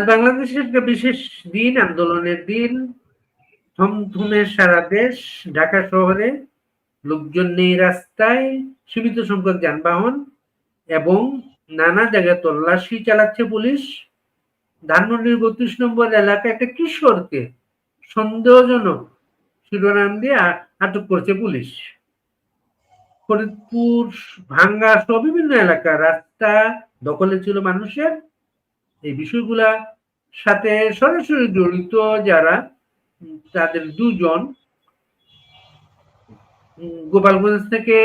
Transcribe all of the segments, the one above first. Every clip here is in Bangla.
আজ বাংলাদেশের একটা বিশেষ দিন, আন্দোলনের দিন। থমথমে সারা দেশ, ঢাকা শহরে লোকজন নেই রাস্তায়, সীমিত সংখ্যক যানবাহন এবং নানা জায়গায় তল্লাশি চালাচ্ছে পুলিশ। ধানমন্ডির বত্রিশ নম্বর এলাকায় একটা কিশোরকে সন্দেহজনক শিরোনাম দিয়ে আটক করছে পুলিশ। ফরিদপুর, ভাঙ্গা সহ বিভিন্ন এলাকা রাস্তা দখলে ছিল মানুষের। এই বিষয়গুলা সাথে সরাসরি জড়িত যারা তাদের দুজন গোপালগঞ্জ থেকে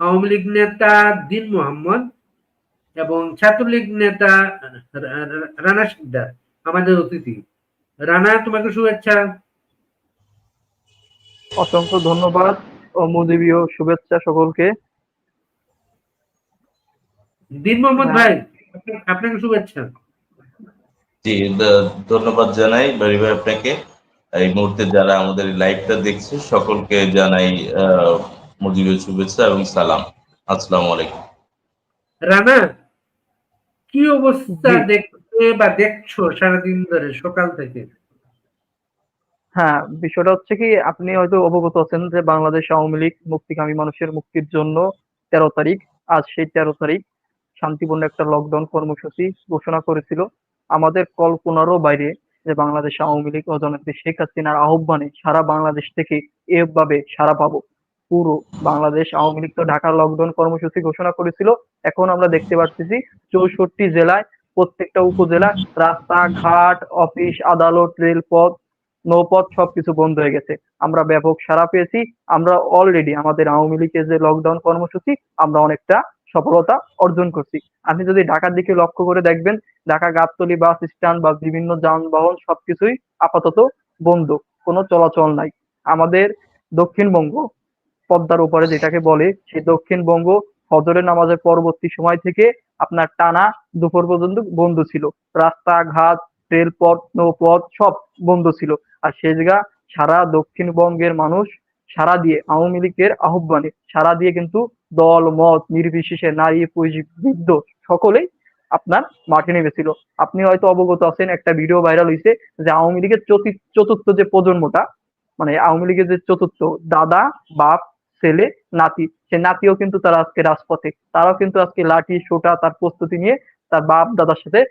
আওয়ামী লীগ নেতা দিন মোহাম্মদ এবং ছাত্রলীগ নেতা রানা সিকদার আমাদের অতিথি। রানা তোমাকে শুভেচ্ছা। অসংখ্য ধন্যবাদ ও মুজিবীয় শুভেচ্ছা সকলকে। দিন মোহাম্মদ। ভাই আপনাকে শুভেচ্ছা। জি ধন্যবাদ জানাই বাড়ি ভাই আপনাকে। এই মুহূর্তে যারা আমাদের লাইভটা দেখছে সকলকে জানাই আহ, মুজিবের শুভেচ্ছা এবং সালাম। আসসালামু আলাইকুম। রানা কি অবস্থা। দেখতে বা দেখছ সারাদিন ধরে সকাল থেকে? হ্যাঁ বিষয়টা হচ্ছে কি আপনি হয়তো অবগত আছেন যে বাংলাদেশ আওয়ামী লীগ মুক্তিকামী মানুষের মুক্তির জন্য তেরো তারিখ আজ সেই তেরো তারিখ শান্তিপূর্ণ একটা লকডাউন কর্মসূচি ঘোষণা করেছিল। আমাদের কল্পনারও বাইরে যে বাংলাদেশ আওয়ামী লীগ ও শেখ হাসিনার আহ্বানে সারা বাংলাদেশ থেকে এভাবে সারা পাবো। পুরো বাংলাদেশ আওয়ামী লীগ তো ঢাকা লকডাউন কর্মসূচি ঘোষণা করেছিল। এখন আমরা দেখতে পাচ্ছি চৌষট্টি জেলায়, প্রত্যেকটা উপজেলা রাস্তাঘাট, অফিস, আদালত, রেলপথ, নৌপথ সবকিছু বন্ধ হয়ে গেছে। আমরা ব্যাপক সাড়া পেয়েছি। আমরা অলরেডি আমাদের আওয়ামী লীগের যে লকডাউন কর্মসূচি, আমরা অনেকটা সফলতা অর্জন করছি। আপনি যদি ঢাকার দিকে লক্ষ্য করে দেখবেন ঢাকা গাবতলী বাস স্ট্যান্ড বা বিভিন্ন যানবাহন সবকিছুই আপাতত বন্ধ, কোনো চলাচল নাই। আমাদের দক্ষিণবঙ্গ, পদ্মার উপরে যেটাকে বলে, সেই দক্ষিণবঙ্গ ফজরের নামাজের পরবর্তী সময় থেকে আপনার টানা দুপুর পর্যন্ত বন্ধ ছিল। রাস্তাঘাট, রেলপথ, নৌপথ সব বন্ধ ছিল। আর সে জায়গা সারা দক্ষিণবঙ্গের মানুষ সারা দিয়ে আওয়ামী লীগের আহ্বানে সারা দিয়ে কিন্তু দল, মত, নির্বিশেষে নারী, পুরুষ, বৃদ্ধ সকলেই আপনার মাঠে নেমেছিল। আপনি হয়তো অবগত আছেন, একটা ভিডিও ভাইরাল হয়েছে যে আওয়ামী লীগের চতি- চতুর্থ যে প্রজন্মটা মানে আওয়ামী লীগের যে চতুর্থ, দাদা, বাপ, ছেলে, নাতি, সে নাতিও কিন্তু তারা আজকে রাজপথে। তারাও কিন্তু আজকে লাঠি, সোটা তার প্রস্তুতি নিয়ে তার বাপ, দাদার সাথে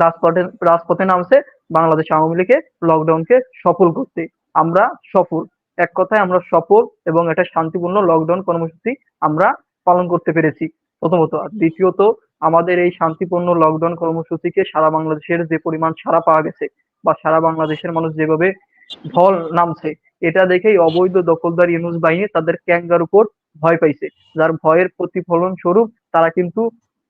রাজপথে রাজপথে নামছে। বাংলাদেশ আওয়ামী লীগের লকডাউনকে সফল করতে আমরা সফল। এক কথায় আমরা সফল এবং এটা শান্তিপূর্ণ লকডাউন কর্মসূচি আমরা পালন করতে পেরেছি। প্রথমত দ্বিতীয়ত, আমাদের এই শান্তিপূর্ণ লকডাউন কর্মসূচিকে সারা বাংলাদেশের যে পরিমাণ সারা পাওয়া গেছে বা সারা বাংলাদেশের মানুষ যেভাবে ঢল নামছে, এটা দেখেই অবৈধ দখলদার ইউনুস বাহিনী তাদের ক্যাঙ্গার উপর ভয় পাইছে। যার ভয়ের প্রতিফলন স্বরূপ তারা কিন্তু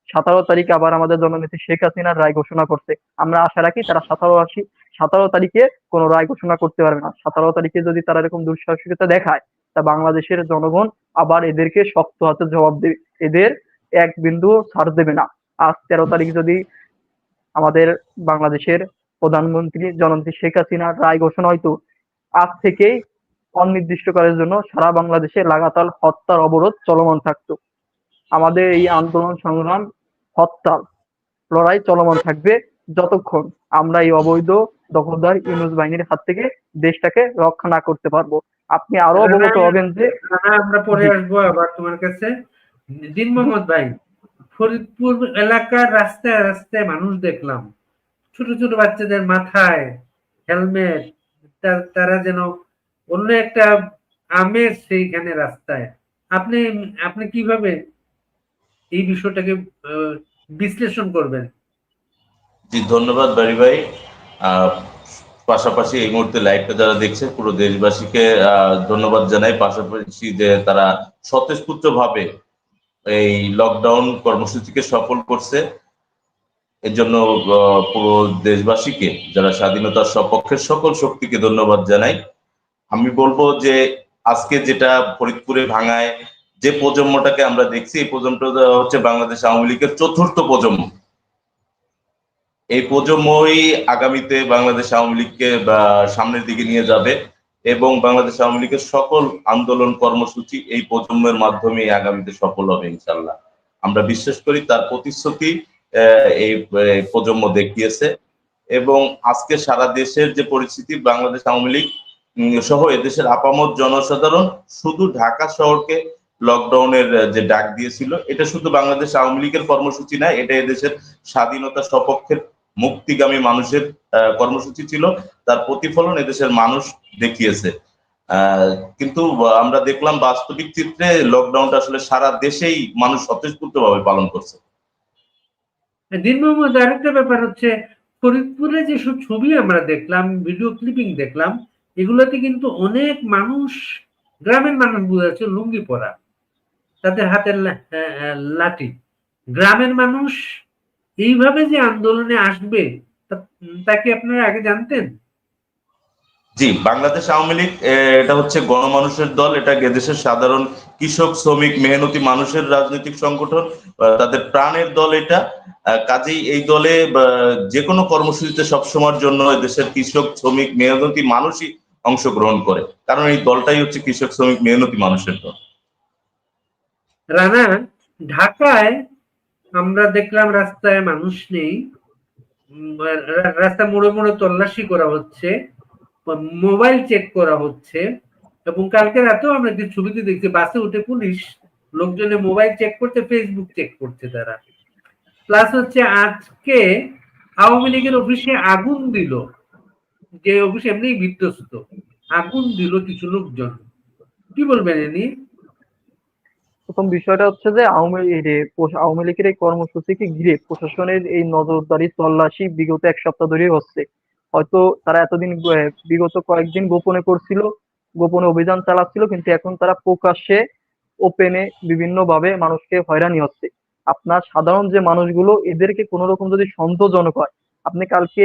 সতেরো তারিখে আবার আমাদের জননেত্রী শেখ হাসিনার রায় ঘোষণা করছে। আমরা আশা রাখি তারা সতেরো আশি, সতেরো তারিখে কোনো রায় ঘোষণা করতে পারবে না। সতেরো তারিখে যদি তারা এরকম দুঃসাহসিকতা দেখায়, তা বাংলাদেশের জনগণ আবার এদেরকে শক্ত হাতে জবাব দেবে। এদের এক বিন্দু ছাড় দেবে না। আজ তেরো তারিখ যদি আমাদের বাংলাদেশের প্রধানমন্ত্রী জননেত্রী শেখ হাসিনার রায় ঘোষণা হয়তো আজ থেকেই অনির্দিষ্টকালের জন্য সারা বাংলাদেশে লাগাতার হত্যার অবরোধ চলমান থাকতো। আমাদের এই আন্দোলন সংগ্রাম হরতাল লড়াই চলমান থাকবে যতক্ষণ আমরা এই অবৈধ দখলদার ইউনুস বাহিনীর হাত থেকে দেশটাকে রক্ষা না করতে পারব। আপনি আরও অবগত হবেন যে আমরা পরে আসব আবার তোমার কাছে। দিন মোহাম্মদ ভাই ফরিদপুর এলাকার রাস্তায় রাস্তায় মানুষ দেখলাম। ছোট ছোট বাচ্চাদের মাথায় হেলমেট তারা যেন অন্য একটা আমেজ সেইখানে রাস্তায়। আপনি আপনি কীভাবে এই বিষয়টাকে বিশ্লেষণ করবেন। জি, ধন্যবাদ বাড়ি ভাই। পাশাপাশি এই মুহূর্তে লাইভটা যারা দেখছে, পুরো দেশবাসীকে ধন্যবাদ জানাই। পাশাপাশি যে তারা স্বতঃস্ফূর্ত ভাবে এই লকডাউন কর্মসূচিকে সফল করছে, এর জন্য পুরো দেশবাসীকে, যারা স্বাধীনতার সপক্ষের সকল শক্তিকে ধন্যবাদ জানাই। আমি বলব যে আজকে যেটা ফরিদপুরে ভাঙায় যে প্রজন্মটাকে আমরা দেখছি, এই প্রজন্মটা হচ্ছে বাংলাদেশ আওয়ামী লীগের চতুর্থ প্রজন্ম। এই প্রজন্মই আগামীতে বাংলাদেশ আওয়ামী লীগকে সামনের দিকে নিয়ে যাবে এবং বাংলাদেশ আওয়ামী লীগের সকল আন্দোলন কর্মসূচি এই প্রজন্মের মাধ্যমে আগামীতে সফল হবে ইনশাল্লাহ আমরা বিশ্বাস করি তার প্রতিশ্রুতি এই প্রজন্ম দেখিয়েছে এবং আজকে সারা দেশের যে পরিস্থিতি, বাংলাদেশ আওয়ামী লীগ সহ এদেশের আপামত জনসাধারণ শুধু ঢাকা শহরকে লকডাউনের যে ডাক দিয়েছিল, এটা শুধু বাংলাদেশ আওয়ামী লীগের কর্মসূচি না, এটা এদেশের স্বাধীনতা সপক্ষের মুক্তিগামী মানুষের কর্মসূচি ছিল। তার প্রতিফলন এদেশের মানুষ দেখিয়েছে। কিন্তু আমরা দেখলাম বাস্তবিক চিত্রে লকডাউনটা আসলে সারা দেশেই মানুষ স্বতঃস্ফূর্তভাবে পালন করছে। দিন মোহাম্মদ, আরেকটা ব্যাপার হচ্ছে, ফরিদপুরে যেসব ছবি আমরা দেখলাম ভিডিও ক্লিপিং দেখলাম, এগুলোতে কিন্তু অনেক মানুষ, গ্রামের মানুষ বোঝা যাচ্ছে লুঙ্গি পরা। তাদের হাতের লাঠি। গ্রামের মানুষ এইভাবে যে আন্দোলনে আসবে, তা- কি আপনারা আগে জানতেন? জি, বাংলাদেশ আওয়ামী লীগ এটা হচ্ছে গণমানুষের দল, এটা দেশের সাধারণ কৃষক, শ্রমিক, মেহনতি মানুষের রাজনৈতিক সংগঠন তাদের প্রাণের দল এটা? কাজেই এই দলে যে কোনো কর্মসূচিতে সবসময়ের জন্য দেশের কৃষক, শ্রমিক, মেহনতি মানুষই অংশগ্রহণ করে। কারণ এই দলটাই হচ্ছে কৃষক, শ্রমিক, মেহনতি মানুষের দল। রানা, ঢাকায় আমরা দেখলাম রাস্তায় মানুষ নেই। রাস্তা মোড়ে মোড়ে তল্লাশি করা হচ্ছে মোবাইল চেক করা হচ্ছে, এবং কালকে রাতেও আমরা যে ছবিতে দেখছি, বাসে উঠে পুলিশ লোকজনের মোবাইল চেক করতে ফেসবুক চেক করছে তারা। প্লাস হচ্ছে আজকে আওয়ামী লীগের অফিসে আগুন দিল, যে অফিস এমনি বিধ্বস্ত। আগুন দিল কিছু লোকজন। কি বলবেন, এ নিয়ে? প্রথম বিষয়টা হচ্ছে যে আওয়ামী আওয়ামী লীগের এই কর্মসূচিকে ঘিরে প্রশাসনের এই নজরদারি তল্লাশি বিগত এক সপ্তাহ ধরে হচ্ছে। হয়তো তারা এতদিন বিগত কয়েকদিন গোপনে করছিল, গোপনে অভিযান চালাচ্ছিল, কিন্তু এখন তারা প্রকাশ্যে ওপেনে বিভিন্ন ভাবে মানুষকে হয়রানি হচ্ছে। আপনার সাধারণ যে মানুষগুলো, এদেরকে কোনো রকম যদি সন্দেহজনক হয়, আপনি কালকে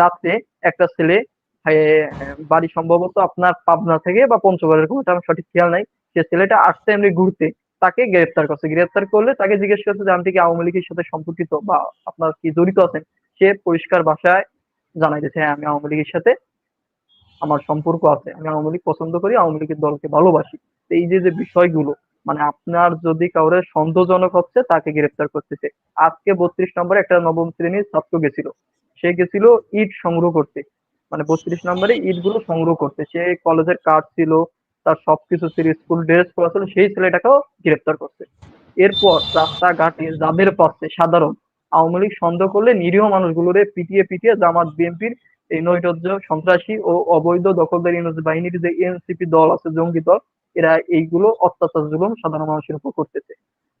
রাতে একটা ছেলে বাড়ি সম্ভবত আপনার পাবনা থেকে বা পঞ্চগড়ের এটা সঠিক খেয়াল নাই, সে ছেলেটা আসছে এমনি ঘুরতে। তাকে গ্রেফতার করছে। গ্রেফতার করলে তাকে জিজ্ঞেস করছে যে আপনি কি আওয়ামী লীগের সাথে সম্পর্কিত বা আপনার কি জড়িত আছেন সে পরিষ্কার ভাষায় জানাই দিয়েছে হ্যাঁ আমি আওয়ামী লীগের সাথে আমার সম্পর্ক আছে। আমি আওয়ামী লীগ পছন্দ করি, আওয়ামী লীগের দলকে ভালোবাসি। এই যে যে বিষয়গুলো মানে আপনার যদি কাউরে সন্দেহজনক হচ্ছে, তাকে গ্রেফতার করতেছে। আজকে বত্রিশ নম্বরে একটা নবম শ্রেণির ছাত্র গেছিল। সে গেছিল ইট সংগ্রহ করতে। মানে বত্রিশ নম্বরে ইটগুলো সংগ্রহ করতে। সে কলেজের কার্ড ছিল তার সবকিছু ছিল স্কুল ড্রেস পরা ছিল, সেই ছেলেটাকেও গ্রেপ্তার করছে। এরপর রাস্তাঘাটে যাদের পাচ্ছে সাধারণ। আওয়ামী লীগ সন্দেহ করলে নিরীহ মানুষগুলোরে পিটিয়ে পিটিয়ে জামাত, বিএনপির এই নৈরাজ্য, সন্ত্রাসী ও অবৈধ দখলদারি ইউনুস বাহিনীর যে এনসিপি দল আছে, জঙ্গি দল, এরা এইগুলো অত্যাচার, জুলুম সাধারণ মানুষের উপর করতেছে।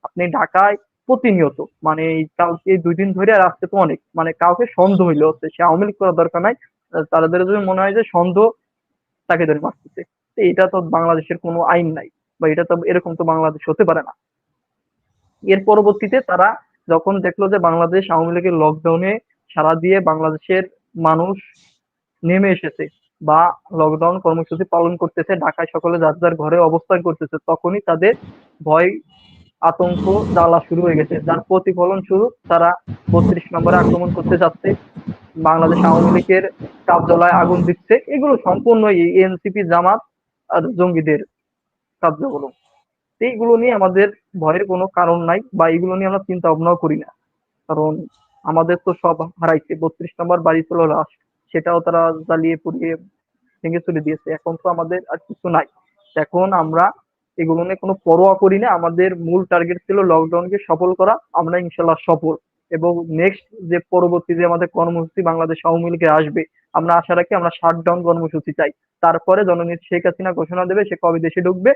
আপনি ঢাকায় প্রতিনিয়ত মানে এই কালকে দুই দিন ধরে আর আজকে তো অনেক মানে কাউকে সন্দেহ হইলে হচ্ছে, সে আওয়ামী লীগ করার দরকার নাই, তাদের যদি মনে হয় যে সন্দেহ, তাকে ধরে মারতেছে। এটা তো বাংলাদেশের কোনো আইন নাই বা এটা তো এরকম তো বাংলাদেশ হতে পারে না। এর পরবর্তীতে তারা যখন দেখল যে বাংলাদেশ আওয়ামী লীগের লকডাউনে সারা দিয়ে বাংলাদেশের মানুষ নেমে এসেছে বা লকডাউন কর্মসূচি পালন করতেছে, ঢাকায় সকলে যার যার ঘরে অবস্থান করতেছে, তখনই তাদের ভয়, আতঙ্ক, জ্বালা শুরু হয়ে গেছে। যার প্রতিফলন স্বরূপ তারা বত্রিশ নম্বরে আক্রমণ করতে যাচ্ছে, বাংলাদেশ আওয়ামী লীগের কার্যালয়ে আগুন দিচ্ছে। এগুলো সম্পূর্ণ এনসিপি জামাত আর জঙ্গিদের কার্যগুলো এইগুলো নিয়ে আমাদের ভয়ের কোনো কারণ নাই বা এইগুলো নিয়ে আমরা চিন্তা ভাবনাও করি না। কারণ আমাদের তো সব হারাইছে, বত্রিশ নম্বর বাড়ি ছিল লাশ সেটাও তারা জ্বালিয়ে পুড়িয়ে ভেঙে চলে দিয়েছে। এখন তো আমাদের আর কিছু নাই। এখন আমরা এগুলো নিয়ে কোনো পরোয়া করি না। আমাদের মূল টার্গেট ছিল লকডাউনকে সফল করা। আমরা ইনশাল্লাহ সফল। এবং নেক্সট যে পরবর্তী যে আমাদের কর্মসূচি বাংলাদেশ আওয়ামী লীগে আসবে, আমরা আশা রাখি আমরা শাটডাউন কর্মসূচি চাই। তারপরে জননেত্রী শেখ হাসিনা ঘোষণা দেবে, সে কবে দেশে ঢুকবে?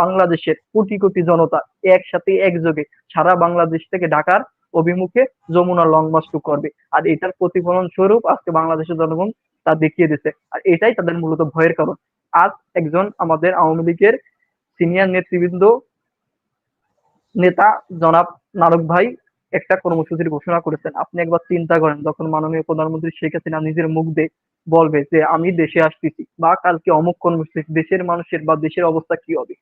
বাংলাদেশের কোটি কোটি জনতা একসাথে একযোগে সারা বাংলাদেশ থেকে ঢাকার অভিমুখে যমুনা লং মার্চ টু করবে। আর এটার প্রতিফলন স্বরূপ আজকে বাংলাদেশের জনগণ তা দেখিয়ে দিচ্ছে আর এটাই তাদের মূলত ভয়ের কারণ। আজ একজন আমাদের আওয়ামী লীগের সিনিয়র নেতৃবৃন্দ নেতা জনাব নারক ভাই একটা কর্মসূচির ঘোষণা করেছেন। আপনি একবার চিন্তা করেন, যখন মাননীয় প্রধানমন্ত্রী শেখ হাসিনা নিজের মুখ দিয়ে বলবে যে, আমি দেশে আসতেছি বা কালকে অমুক কর্মসূচি, দেশের মানুষের বা দেশের অবস্থা কি হবে?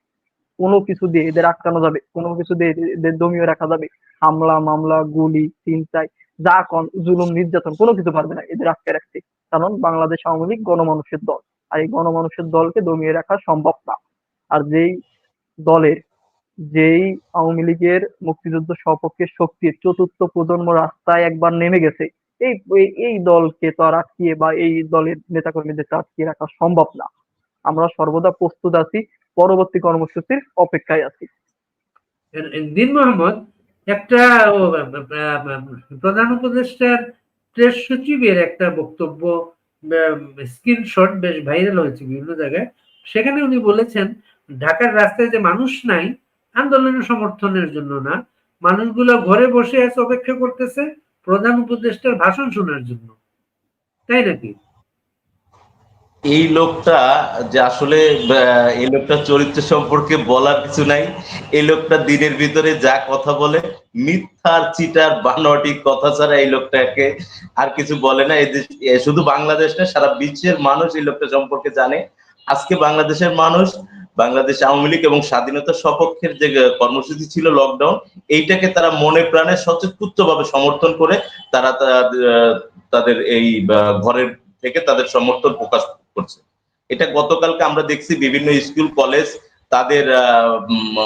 কোনো কিছু দিয়ে এদের আটকানো যাবে, কোনো কিছু দিয়ে এদের- দমিয়ে রাখা যাবে। হামলা, মামলা, গুলি চিন্তায় যা কন, জুলুম, নির্যাতন, কোনো কিছু পারবে না এদের আটকে রাখতে। কারণ বাংলাদেশ আওয়ামী লীগ গণমানুষের দল। আর এই গণমানুষের দলকে দমিয়ে রাখা সম্ভব না। আর যেই দলের যেই আওয়ামী লীগের মুক্তিযুদ্ধ সপক্ষের শক্তির চতুর্থ প্রজন্ম রাস্তায় একবার নেমে গেছে, এই, এই- দলকে তো আর আটকিয়ে বা এই দলের নেতাকর্মীদের আটকিয়ে রাখা সম্ভব না। আমরা সর্বদা প্রস্তুত আছি, পরবর্তী কর্মসূচির অপেক্ষায় আছি। দিন মোহাম্মদ, একটা প্রধান উপদেষ্টার প্রেস সচিবের একটা বক্তব্য স্ক্রিনশট বেশ ভাইরাল হয়েছে বিভিন্ন জায়গায়। সেখানে উনি বলেছেন, ঢাকার রাস্তায় যে মানুষ নাই আন্দোলনের সমর্থনের জন্য না। মানুষগুলো ঘরে বসে আছে অপেক্ষা করতেছে প্রধান উপদেষ্টার ভাষণ শোনার জন্য। তাই নাকি? এই লোকটা যে আসলে এই লোকটার চরিত্র সম্পর্কে বলার কিছু নাই। এই লোকটা দিনের ভিতরে যা কথা বলে, মিথ্যার চিটার বানোয়াটি কথা ছাড়া এই লোকটাকে আর কিছু বলে না। শুধু বাংলাদেশ না, সারা বিশ্বের মানুষ এই লোকটা সম্পর্কে জানে। আজকে বাংলাদেশের মানুষ বাংলাদেশ আওয়ামী লীগ এবং স্বাধীনতা সপক্ষের যে কর্মসূচি ছিল লকডাউন এইটাকে তারা মনে প্রাণে সচেতন ভাবে সমর্থন করে তারা তাদের এই ঘরের থেকে তাদের সমর্থন প্রকাশ করছে। এটা গতকালকে আমরা দেখছি বিভিন্ন স্কুল, কলেজ তাদের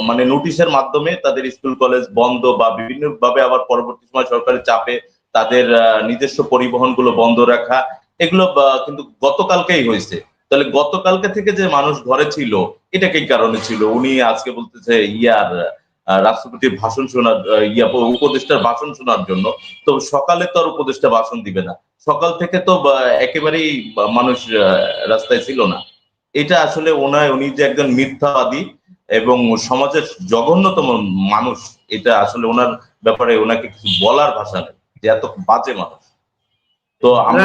মানে নোটিশের মাধ্যমে তাদের স্কুল, কলেজ বন্ধ বা বিভিন্ন ভাবে আবার পরবর্তী সময় সরকারের চাপে তাদের নিজস্ব পরিবহনগুলো বন্ধ রাখা, এগুলো কিন্তু গতকালকেই হয়েছে। তাহলে গতকালকে থেকে যে মানুষ ঘরে ছিল, এটা কি কারণে ছিল? উনি আজকে বলতেছে, ইয়ার রাষ্ট্রপতির ভাষণ শোনার ইয়া, উপদেষ্টার ভাষণ শোনার জন্য। তো সকালে তো আর উপদেষ্টা ভাষণ দিবে না। সকাল থেকে তো একেবারেই মানুষ রাস্তায় ছিল না। এটা আসলে ওনার উনি যে একজন মিথ্যাবাদী এবং সমাজের জঘন্যতম মানুষ, এটা আসলে ওনার ব্যাপারে ওনাকে কিছু বলার ভাষা নেই, যে এত বাজে মানুষ। তো আমরা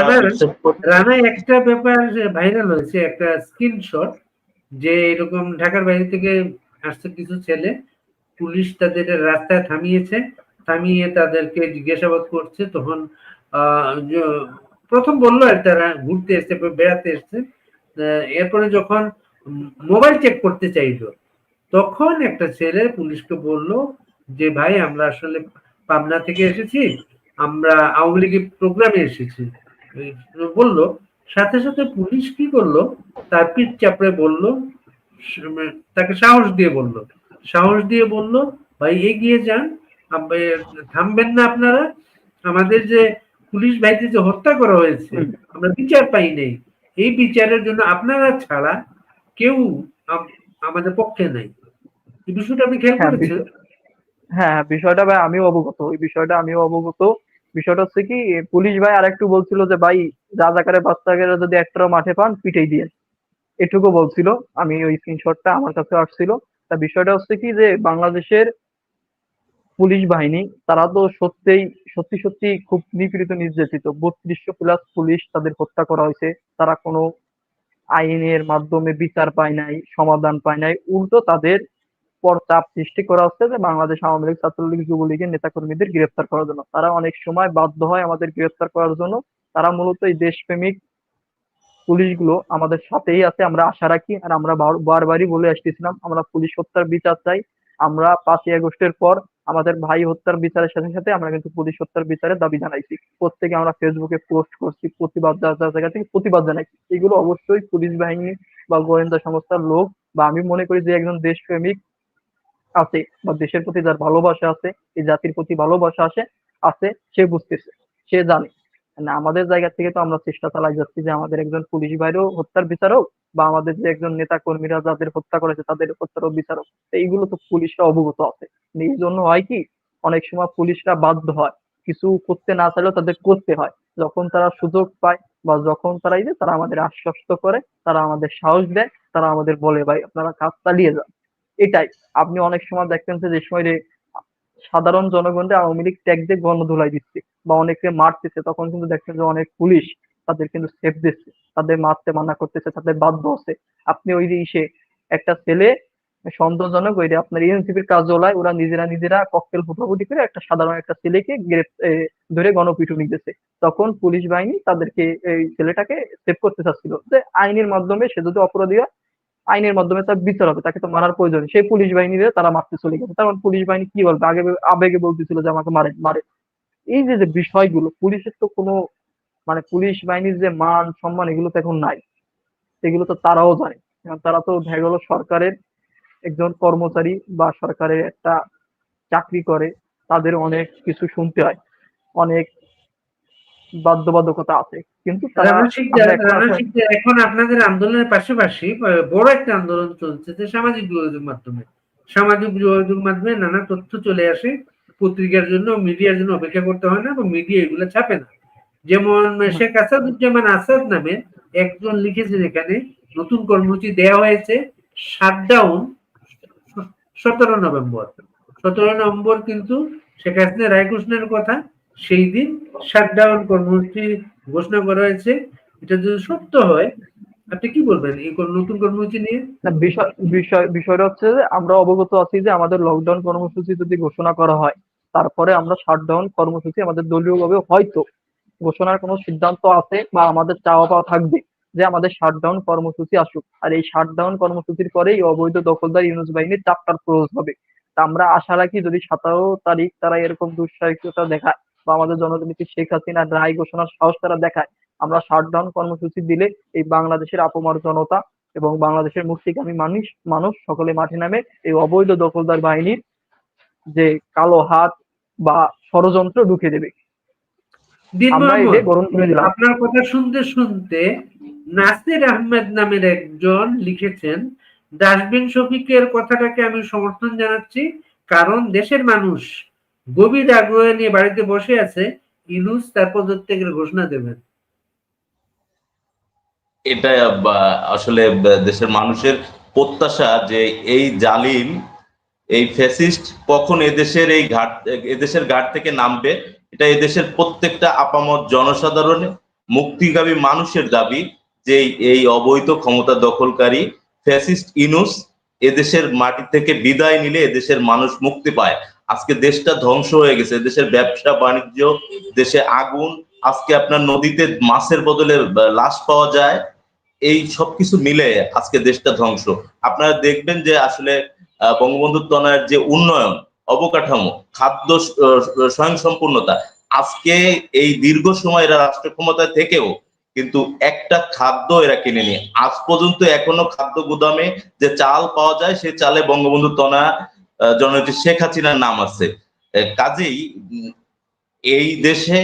রানা একটা ব্যাপার ভাইরাল হয়েছে একটা স্ক্রিনশট যে এরকম ঢাকার বাইরে থেকে আসছে কিছু ছেলে পুলিশ তাদের রাস্তায় থামিয়েছে থামিয়ে তাদেরকে জিজ্ঞাসাবাদ করছে তখন প্রথম বলল আর তারা ঘুরতে এসছে বেড়াতে এসছে। এরপরে যখন মোবাইল চেক করতে চাইলো তখন একটা ছেলে পুলিশকে বলল যে ভাই আমরা আসলে পাবনা থেকে এসেছি আমরা আওয়ামী লীগের প্রোগ্রামে এসেছি। বলল সাথে সাথে পুলিশ কি করল? তার পিঠ চাপড়ে বলল তাকে সাহস দিয়ে বলল। সাহস দিয়ে বলল ভাই এগিয়ে যান। থামবেন না আপনারা। আমাদের যে পুলিশ ভাইতে যে হত্যা করা হয়েছে আমরা বিচার পাই নাই। এই বিচারের জন্য আপনারা ছাড়া কেউ আম- আমাদের পক্ষে নাই। এই বিষয়টা আপনি খেয়াল হ্যাঁ, করেছেন? হ্যাঁ হ্যাঁ, বিষয়টা ভাই আমিও অবগত। এই বিষয়টা আমিও অবগত। বিষয়টা হচ্ছে কি, পুলিশ ভাই আরেকটু বলছিল যে, ভাই রাজাকারের বাচ্চাকে যদি একটা মাঠে পান, পিটেই দিয়ে। এটুকু বলছিল। আমি ওই স্ক্রিনশটটা আমার কাছে আসছিল। তা বিষয়টা হচ্ছে কি যে, বাংলাদেশের পুলিশ বাহিনী, তারা তো সত্যিই, সত্যি সত্যি খুব নিপীড়িত, নির্যাতিত। বত্রিশশো প্লাস পুলিশ তাদের হত্যা করা হয়েছে। তারা কোনো আইনের মাধ্যমে বিচার পায় নাই, সমাধান পায় নাই। উল্টো তাদের পর চাপ সৃষ্টি করা হচ্ছে যে বাংলাদেশ আওয়ামী লীগ, ছাত্রলীগ, যুবলীগের নেতাকর্মীদের গ্রেফতার করার জন্য। তারা অনেক সময় বাধ্য হয় আমাদের গ্রেফতার করার জন্য। তারা মূলত এই দেশপ্রেমিক পুলিশগুলো আমাদের সাথেই আছে, আমরা আশা রাখি। আর আমরা বারবারই বলে আসতেছিলাম, আমরা পুলিশ হত্যার বিচার চাই। আমরা পাঁচই আগস্টের পর আমাদের ভাই হত্যার বিচারের সাথে সাথে আমরা কিন্তু পুলিশ হত্যার বিচারের দাবি জানাইছি। প্রত্যেকে আমরা ফেসবুকে পোস্ট করছি, প্রতিবাদ জায়গা থেকে প্রতিবাদ জানাইছি। এগুলো অবশ্যই পুলিশ বাহিনী বা গোয়েন্দা সংস্থার লোক বা আমি মনে করি যে একজন দেশপ্রেমিক আছে বা দেশের প্রতি যার ভালোবাসা আছে, এই জাতির প্রতি ভালোবাসা আছে আছে, সে বুঝতেছে, সে জানে। মানে আমাদের জায়গা থেকে তো আমরা চেষ্টা চালাই যাচ্ছি যে আমাদের একজন পুলিশ ভাইরও হত্যার বিচার হোক বা আমাদের যে একজন নেতা কর্মীরা যাদের হত্যা করেছে তাদের হত্যারও বিচার হোক এইগুলো তো পুলিশরা অবগত আছে। এই জন্য হয় কি, অনেক সময় পুলিশরা বাধ্য হয়। কিছু করতে না চাইলেও তাদের করতে হয়। যখন তারা সুযোগ পায় বা যখন তারা এই যে তারা আমাদের আশ্বস্ত করে, তারা আমাদের সাহস দেয়, তারা আমাদের বলে, ভাই, আপনারা কাজ চালিয়ে যান। এটাই। আপনি অনেক সময় দেখতেন যে সময় সাধারণ জনগণরা আওয়ামী লীগ ট্যাগ দিয়ে গণধুলাই দিচ্ছে বা অনেকে মারতেছে, তখন কিন্তু দেখছেন যে অনেক পুলিশ তাদের কিন্তু সেফ দিচ্ছে, তাদের মারতে মানা করতেছে, তাদের বাধ্য হচ্ছে। আপনি ওই ইসে একটা ছেলে, সন্দেহজনক ওই আপনার এনসিপির কার্যালয়, ওরা নিজেরা নিজেরা ককটেল ফুটাফুটি করে একটা সাধারণ একটা ছেলেকে ধরে গণপিটুনি দিতেছে তখন পুলিশ বাহিনী তাদেরকে এই ছেলেটাকে সেভ করতে চাচ্ছিল যে আইনের মাধ্যমে সে যদি অপরাধী হয় আইনের মাধ্যমে তার বিচার হবে, তাকে তো মারার প্রয়োজন। সেই পুলিশ বাহিনীরে তারা মারতে চলে গেছে। তখন পুলিশ বাহিনী কি বলবে? আগে আবেগে বলতেছিল যে আমাকে মারে মারে। এই যে যে বিষয়গুলো, পুলিশের তো কোনো মানে পুলিশ বাহিনীর যে মান, সম্মান, এগুলো তো এখন নাই। এগুলো তো তারাও জানে। তারা তো দেখা গেল সরকারের একজন কর্মচারী বা সরকারের একটা চাকরি করে, তাদের অনেক কিছু শুনতে হয়। অনেক বাধ্যবাধকতা আছে। কিন্তু এখন আপনাদের আন্দোলনের পাশাপাশি বড় একটা আন্দোলন চলছে যে সামাজিক যোগাযোগ মাধ্যমে। সামাজিক যোগাযোগ মাধ্যমে নানা তথ্য চলে আসে পত্রিকার জন্য মিডিয়ার জন্য অপেক্ষা করতে হয় না এবং মিডিয়া এগুলো ছাপে না। যেমন শেখ আসাদুজ্জামান আসাদ নামে একজন লিখেছেন এখানে নতুন কর্মসূচি দেওয়া হয়েছে শাটডাউন সতেরো নভেম্বর। সতেরো নভেম্বর কিন্তু শেখ হাসিনা রায়কৃষ্ণের কথা সেই দিন শাটডাউন কর্মসূচি ঘোষণা করা হয়েছে। এটা যদি সত্য হয়, আপনি কি বলবেন এই নতুন কর্মসূচি নিয়ে? বিষয় বিষয়, বিষয়টা হচ্ছে যে আমরা অবগত আছি যে আমাদের লকডাউন কর্মসূচি যদি ঘোষণা করা হয়, তারপরে আমরা শাটডাউন কর্মসূচি আমাদের দলীয়ভাবে হয়তো ঘোষণার কোনো সিদ্ধান্ত আছে বা আমাদের চাওয়া পাওয়া থাকবে যে আমাদের শাটডাউন কর্মসূচি আসুক। আর এই শাটডাউন কর্মসূচির পরে এই অবৈধ দখলদার ইউনুস বাহিনীর চাপটার ক্লোজ হবে। তা আমরা আশা রাখি যদি সতেরো তারিখ তারা এরকম দুঃসাহসিকতা দেখায় বা আমাদের জনগণকে শেখ হাসিনা রায় ঘোষণার সাহস তারা দেখায়। আমরা শাটডাউন কর্মসূচি দিলে এই বাংলাদেশের আপমার জনতা এবং বাংলাদেশের মুক্তিকামী মানুষ মানুষ সকলে মাঠে নামে এই অবৈধ দখলদার বাহিনীর যে কালো হাত বা ষড়যন্ত্র ঢুকে দেবে। আপনার কথা শুনতে শুনতে নাসির আহমেদ নামের একজন লিখেছেন ডাস্টবিন শফিকের কথাটাকে আমি সমর্থন জানাচ্ছি কারণ দেশের মানুষ গভীর আগ্রহ নিয়ে বাড়িতে বসে আছে ইনুস তার পদত্যাগের ঘোষণা দেবেন। এটা আসলে দেশের মানুষের প্রত্যাশা যে এই জালিম, এই ফ্যাসিস্ট কখন এদেশের এই ঘাট, এদেশের ঘাট থেকে নামবে, এটা এদেশের প্রত্যেকটা আপামত জনসাধারণ মুক্তিগামী মানুষের দাবি যে এই অবৈধ ক্ষমতা দখলকারী ফ্যাসিস্ট ইনুস এদেশের মাটি থেকে বিদায় নিলে এদেশের মানুষ মুক্তি পায়। আজকে দেশটা ধ্বংস হয়ে গেছে, দেশের ব্যবসা, বাণিজ্য, দেশে আগুন, আজকে আপনার নদীতে মাছের বদলে লাশ পাওয়া যায়, এই সবকিছু মিলে আজকে দেশটা ধ্বংস। আপনারা দেখবেন যে আসলে বঙ্গবন্ধু তনয়ের যে উন্নয়ন, অবকাঠামো, খাদ্য স্বয়ংসম্পূর্ণতা, আজকে এই দীর্ঘ সময় এরা রাষ্ট্র ক্ষমতায় থেকেও কিন্তু একটা খাদ্য এরা কিনেনি। আজ পর্যন্ত এখনও খাদ্য গুদামে যে চাল পাওয়া যায়, সেই চালে বঙ্গবন্ধু তনা জননেত্রী শেখ হাসিনার নাম আছে। কাজেই এই দেশে,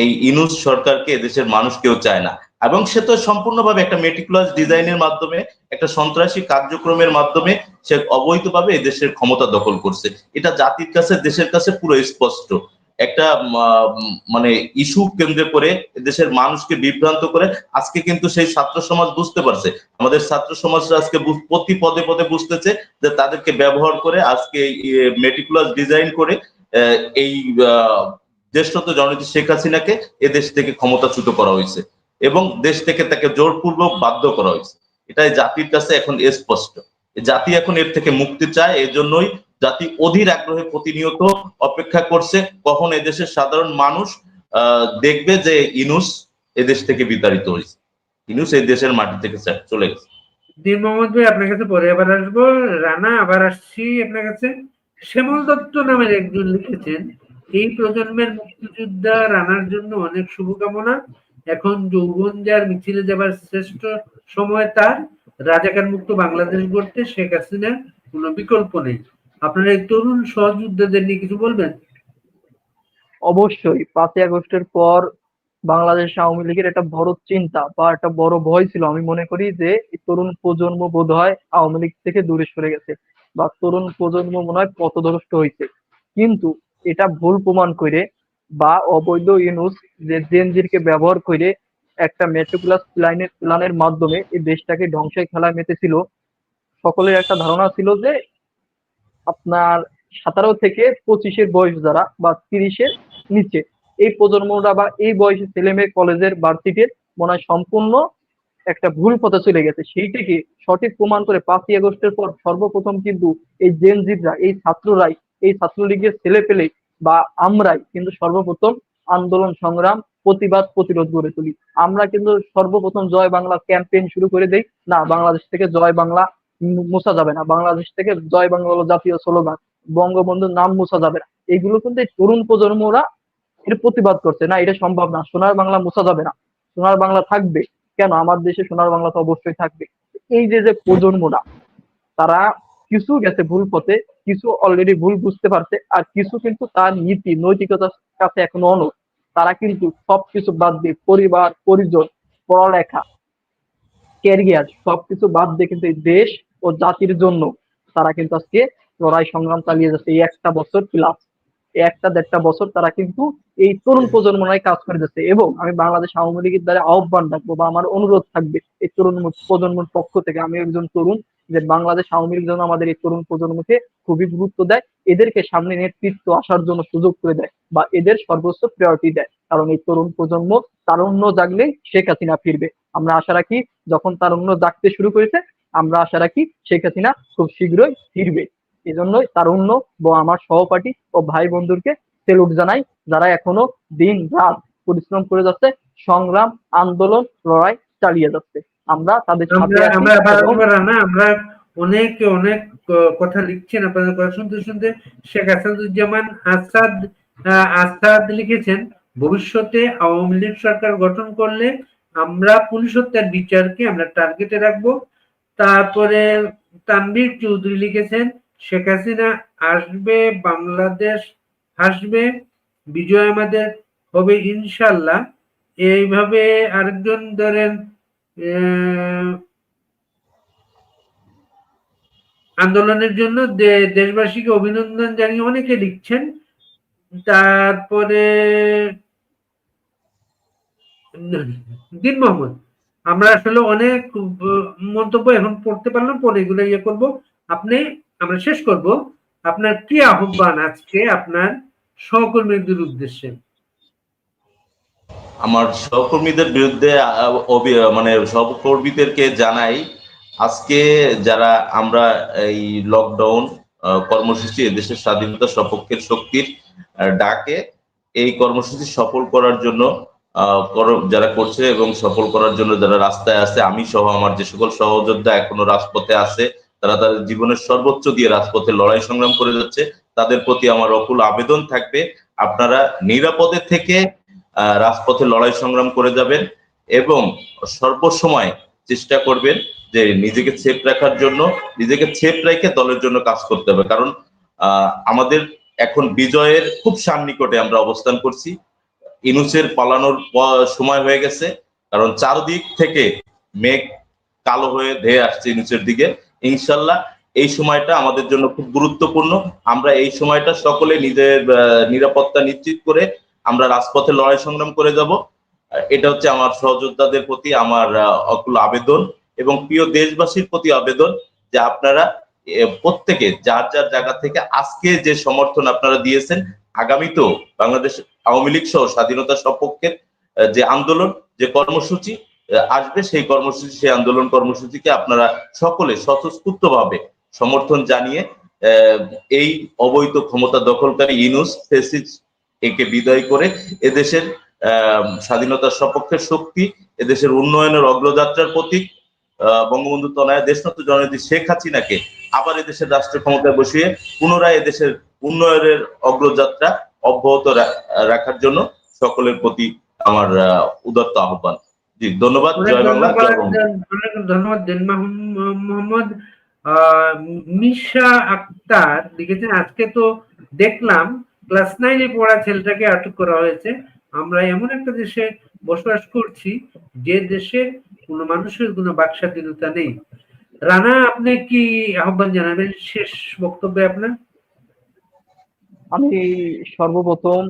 এই ইনুস সরকারকে দেশের মানুষ কেউ চায় না। এবং সে তো সম্পূর্ণভাবে একটা মেটিকুলাস ডিজাইনের মাধ্যমে, একটা সন্ত্রাসী কার্যক্রমের মাধ্যমে সে অবৈধভাবে এই দেশের ক্ষমতা দখল করছে। এটা জাতির কাছে, দেশের কাছে পুরো স্পষ্ট। একটা মানে ইস্যু কেন্দ্র করে দেশের মানুষকে বিভ্রান্ত করে আজকে কিন্তু সেই ছাত্র সমাজ বুঝতে পারছে। আমাদের ছাত্র সমাজরা আজকে প্রতি পদে পদে বুঝতেছে যে তাদেরকে ব্যবহার করে আজকে মেটিকুলাস ডিজাইন করে এই দেশরত জননেত্রী শেখ হাসিনাকে এদেশ থেকে ক্ষমতাচ্যুত করা হয়েছে এবং দেশ থেকে তাকে জোরপূর্বক বাধ্য করা হয়েছে। এটাই জাতির কাছে এখন স্পষ্ট। জাতি এখন এর থেকে মুক্তি চায়, এজন্যই জাতি অধীর আগ্রহে প্রতিনিয়ত অপেক্ষা করছে। কখন এদেশের সাধারণ মানুষ দেখবে যে ইনুস এদেশ থেকে বিতাড়িত হয়েছে। ইনুস এই দেশের মাটি থেকে চলে গেছে। দিন মোহাম্মদ ভাই, আপনার কাছে পরে আবার আসব। রানা, আবার আসছি আপনার কাছে। শ্যামল দত্ত নামের একজন লিখেছেন, এই প্রজন্মের মুক্তিযোদ্ধা রানার জন্য অনেক শুভকামনা। এখন যৌবন যার মিছিলে যাবার শ্রেষ্ঠ সময় তার। রাজাকার মুক্ত বাংলাদেশ গড়তে শেখ হাসিনার কোনো বিকল্প নেই। আপনারা তরুণ সহযোদ্ধাদের নিয়ে কিছু বলবেন? অবশ্যই। পাঁচই আগস্টের পর বাংলাদেশ আওয়ামী লীগের একটা বড় চিন্তা বা একটা বড় ভয় ছিল। আমি মনে করি যে তরুণ প্রজন্ম বোধ হয় আওয়ামী লীগ থেকে দূরে সরে গেছে বা তরুণ প্রজন্ম মনে হয় পথভ্রষ্ট হয়েছে। কিন্তু এটা ভুল প্রমাণ করে বা অবৈধ ইউনুস যে জেনজিরকে ব্যবহার করে একটা মেট্রোপ্লাস প্ল্যানের প্ল্যানের মাধ্যমে এই দেশটাকে ধ্বংসের খেলায় মেতেছিল, সকলের একটা ধারণা ছিল যে আপনার সতেরো থেকে পঁচিশের বয়স যারা বা তিরিশের নিচে, এই প্রজন্মরা বা এই বয়সী ছেলে মেয়ে কলেজের ভার্সিটির মনে হয় সম্পূর্ণ একটা ভুল পথে চলে গেছে। সেইটাকে সঠিক প্রমাণ করে পাঁচই আগস্টের পর সর্বপ্রথম কিন্তু এই জেনজিদরা এই ছাত্ররাই, এই ছাত্রলীগের ছেলে পেলে বা আমরাই কিন্তু সর্বপ্রথম আন্দোলন, সংগ্রাম, প্রতিবাদ, প্রতিরোধ গড়ে তুলি। আমরা কিন্তু সর্বপ্রথম জয় বাংলা ক্যাম্পেইন শুরু করে দেই। না, বাংলাদেশ থেকে জয় বাংলা মুছা যাবে না। বাংলাদেশ থেকে জয় বাংলা জাতীয় স্লোগান। বঙ্গবন্ধুর নাম মুছা যাবে না। এগুলো কিন্তু এই তরুণ প্রজন্মরা এর প্রতিবাদ করছে। না, এটা সম্ভব না। সোনার বাংলা মুছা যাবে না। সোনার বাংলা থাকবে। কেন? আমার দেশে সোনার বাংলা তো অবশ্যই থাকবে। এই যে যে প্রজন্মরা, তারা কিছু গেছে ভুল পথে, কিছু অলরেডি ভুল বুঝতে পারছে, আর কিছু কিন্তু তার নীতি, নৈতিকতার কাছে এখনও অনড়। তারা কিন্তু সবকিছু বাদ দিয়ে পরিবার, পরিজন, পড়ালেখা ক্যারিয়ার সবকিছু বাদ দিয়ে কিন্তু এই দেশ ও জাতির জন্য তারা কিন্তু আজকে লড়াই সংগ্রাম চালিয়ে যাচ্ছে। এই একটা বছর প্লাস একটা দেড়টা বছর তারা কিন্তু এই তরুণ প্রজন্মরাই কাজ করে যাচ্ছে এবং আমি বাংলাদেশ আওয়ামী লীগের দ্বারা আহ্বান রাখব বা আমার অনুরোধ থাকবে এই তরুণ প্রজন্মের পক্ষ থেকে আমি একজন তরুণ যে বাংলাদেশ আওয়ামী লীগ যেন আমাদের এই তরুণ প্রজন্মকে খুবই গুরুত্ব দেয়, এদেরকে সামনে নেতৃত্ব আসার জন্য সুযোগ করে দেয় বা এদের সর্বোচ্চ প্রায়োরিটি দেয়। কারণ এই তরুণ প্রজন্ম তারুণ্য জাগলেই শেখ হাসিনা ফিরবে। আমরা আশা রাখি যখন তারুণ্য জাগতে শুরু করেছে আমরা আশা রাখি শেখ হাসিনা খুব শীঘ্রই ফিরবে। এজন্যই তারুণ্য ও আমার সহপাঠী ও ভাই বন্ধুকে সেলুট জানাই যারা এখনও দিন রাত পরিশ্রম করে যাচ্ছে সংগ্রাম আন্দোলন লড়াই চালিয়ে যাচ্ছে। আমরা তাদের আমরা না অনেক অনেক কথা লিখছেন আপনাদের কথা শুনতে শুনতে শেখ আসাদুজ্জামান আসাদ আসাদ লিখেছেন ভবিষ্যতে আওয়ামী লীগ সরকার গঠন করলে আমরা পুলিশ হত্যার বিচারকে আমরা টার্গেটে রাখব। তারপরে তানভীর চৌধুরী লিখেছেন, শেখ হাসিনা আসবে, বাংলাদেশ হাসবে বিজয় আমাদের হবে ইনশাল্লাহ। এইভাবে আরেকজন ধরেন আন্দোলনের জন্য দেশবাসীকে অভিনন্দন জানিয়ে অনেকে লিখছেন। তারপরে দিন মোহাম্মদ। আমরা আসলে অনেক মন্তব্য এখন পড়তে পারলাম, পরে এগুলো ইয়ে করব। আপনি, আমরা শেষ করব। আপনার কি আহ্বান আজকে আপনার সহকর্মীদের উদ্দেশ্যে? আমার সহকর্মীদের বিরুদ্ধে মানে সহকর্মীদেরকে জানাই, আজকে যারা আমরা এই লকডাউন কর্মসূচি এদেশের স্বাধীনতা সপক্ষের শক্তির ডাকে, এই কর্মসূচি সফল করার জন্য যারা করছে এবং সফল করার জন্য যারা রাস্তায় আছে, আমি সহ আমার যে সকল সহযোদ্ধা এখনও রাজপথে আছে, তারা তাদের জীবনের সর্বোচ্চ দিয়ে রাজপথে লড়াই সংগ্রাম করে যাচ্ছে, তাদের প্রতি আমার অকুল আবেদন থাকবে। আপনারা নিরাপদে থেকে রাজপথে লড়াই সংগ্রাম করে যাবেন এবং সর্বসময় চেষ্টা করবেন যে নিজেকে সেফ রাখার জন্য, নিজেকে সেফ রেখে দলের জন্য কাজ করতে হবে। কারণ আমাদের এখন বিজয়ের খুব সান্নিকটে আমরা অবস্থান করছি। ইনুসের পালানোর সময় হয়ে গেছে। কারণ চারদিক থেকে মেঘ কালো হয়ে ধেয়ে আসছে ইনুসের দিকে। ইনশাল্লাহ এই সময়টা আমাদের জন্য খুব গুরুত্বপূর্ণ। আমরা এই সময়টা সকলে নিজের নিরাপত্তা নিশ্চিত করে আমরা রাজপথে লড়াই সংগ্রাম করে যাব। এটা হচ্ছে আমার সহযোদ্ধাদের প্রতি আমার অকুল আবেদন এবং প্রিয় দেশবাসীর প্রতি আবেদন যে আপনারা প্রত্যেকে যার যার জায়গা থেকে আজকে যে সমর্থন আপনারা দিয়েছেন আগামীতেও বাংলাদেশ আওয়ামী লীগ সহ স্বাধীনতা সপক্ষের যে আন্দোলন, যে কর্মসূচি আসবে, সেই কর্মসূচি, সেই আন্দোলন কর্মসূচিকে আপনারা সকলে স্বতঃস্ফূর্তভাবে সমর্থন জানিয়ে এই অবৈধ ক্ষমতা দখলকারী ইনুস ফেসিস একে বিদায় করে এদেশের স্বাধীনতার সপক্ষের শক্তি, এদেশের উন্নয়নের অগ্রযাত্রার প্রতীক বঙ্গবন্ধু তনয় দেশনত জননেত্রী শেখ হাসিনাকে আবার এদেশের রাষ্ট্র ক্ষমতায় বসিয়ে পুনরায় এদেশের উন্নয়নের অগ্রযাত্রা অব্যাহত রাখার জন্য সকলের প্রতি আমার উদাত্ত আহ্বান। জি ধন্যবাদ জয় বাংলা ধন্যবাদ মোহাম্মদ মিশা আক্তার লিখেছেন আজকে তো দেখলাম ক্লাস নাইনে পড়া ছেলেটাকে আটক করা হয়েছে। আমরা এমন একটা দেশে বসবাস করছি যে দেশে কোনো মানুষের কোনো বাক স্বাধীনতা নেই। রানা আপনি কি আহ্বান জানাবেন? শেষ বক্তব্যে আপনার? আমি সর্বপ্রথম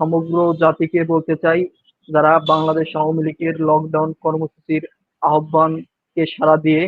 সমগ্র জাতিকে বলতে চাই, যারা বাংলাদেশ আওয়ামী লীগের লকডাউন কর্মসূচির আহ্বানকে সাড়া দিয়ে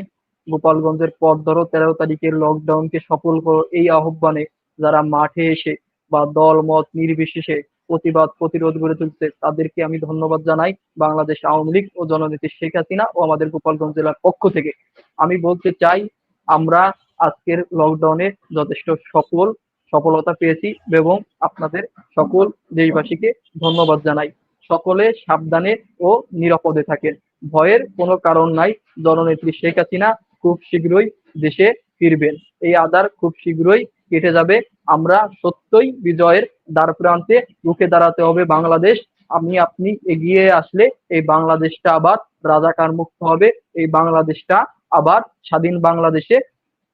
গোপালগঞ্জের পর ধরো তেরো তারিখের লকডাউনকে সফল করো, এই আহ্বানে যারা মাঠে এসে বা দল মত নির্বিশেষে প্রতিবাদ, প্রতিরোধ গড়ে তুলছে, তাদেরকে আমি ধন্যবাদ জানাই বাংলাদেশ আওয়ামী লীগ ও জননীতি শেখ হাসিনা ও আমাদের গোপালগঞ্জ জেলার পক্ষ থেকে। আমি বলতে চাই, আমরা আজকের লকডাউনে যথেষ্ট সফল সফলতা পেয়েছি এবং আপনাদের সকল দেশবাসীকে ধন্যবাদ জানাই। সকলে সাবধানে ও নিরাপদে থাকেন। ভয়ের কোনো কারণ নাই। জননেত্রী শেখ হাসিনা খুব শীঘ্রই দেশে ফিরবেন। এই আদার খুব শীঘ্রই কেটে যাবে। আমরা সত্যই বিজয়ের দ্বার প্রান্তে রুখে দাঁড়াতে হবে বাংলাদেশ। আমি আপনি এগিয়ে আসলে এই বাংলাদেশটা আবার রাজাকার মুক্ত হবে। এই বাংলাদেশটা আবার স্বাধীন বাংলাদেশে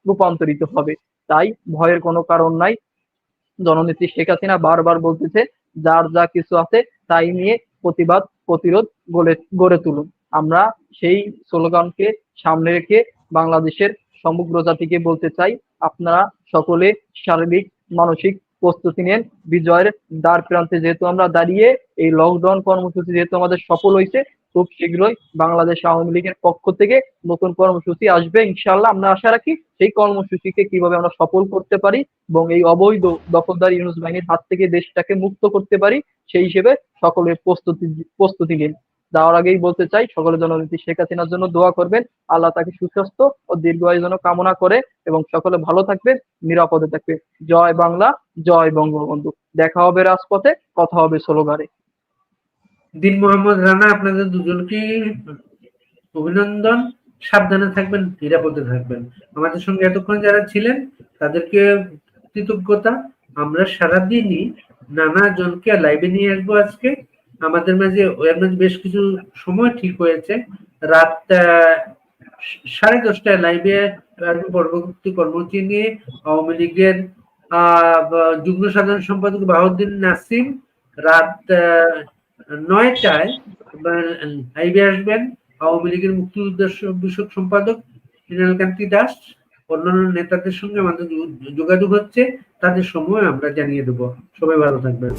রূপান্তরিত হবে। তাই ভয়ের কোনো কারণ নাই। জননেত্রী শেখ হাসিনা বারবার বলতেছে, যার যা কিছু আছে তাই নিয়ে প্রতিবাদ, প্রতিরোধ গড়ে গড়ে তুলুন। আমরা সেই স্লোগানকে সামনে রেখে বাংলাদেশের সমগ্র জাতিকে বলতে চাই, আপনারা সকলে শারীরিক, মানসিক প্রস্তুতি নেন। বিজয়ের দ্বার প্রান্তে যেহেতু আমরা দাঁড়িয়ে এই লকডাউন কর্মসূচি যেহেতু আমাদের সফল হয়েছে খুব শীঘ্রই বাংলাদেশ আওয়ামী লীগের পক্ষ থেকে নতুন কর্মসূচি আসবে। ইনশাল্লাহ আমরা আশা রাখি সেই কর্মসূচিকে কীভাবে আমরা সফল করতে পারি এবং এই অবৈধ দখলদার ইউনুস বাহিনীর হাত থেকে দেশটাকে মুক্ত করতে পারি, সেই হিসেবে সকলের প্রস্তুতি প্রস্তুতি নিন। যাওয়ার আগেই বলতে চাই, সকলে জননেত্রী শেখ হাসিনার জন্য দোয়া করবেন। আল্লাহ তাকে সুস্বাস্থ্য ও দীর্ঘায়ু যেন কামনা করে এবং সকলে ভালো থাকবেন, নিরাপদে থাকবে জয় বাংলা, জয় বঙ্গবন্ধু। দেখা হবে রাজপথে, কথা হবে স্লোগানে। দিন মোহাম্মদ রানা, আপনাদের দুজনকে অভিনন্দন। সাবধানে থাকবেন, নিরাপদে থাকবেন। আমাদের সঙ্গে এতক্ষণ যারা ছিলেন, তাদেরকে কৃতজ্ঞতা। আমরা সারাদিনই নানা জনকে লাইভে নিয়ে আসব আজকে। আমাদের মাঝে বেশ কিছু সময় ঠিক হয়েছে। রাত সাড়ে দশটায় লাইভে পরবর্তী কর্মসূচি নিয়ে। আওয়ামী লীগের যুগ্ম সাধারণ সম্পাদক বাহুদ্দিন নাসিম, রাত নয়টায় লাইভে আসবেন আওয়ামী লীগের মুক্তিযুদ্ধের বিষয়ক সম্পাদক মৃণাল কান্তি দাস। অন্যান্য নেতাদের সঙ্গে আমাদের যোগাযোগ হচ্ছে, তাদের সময় আমরা জানিয়ে দেবো। সবাই ভালো থাকবেন।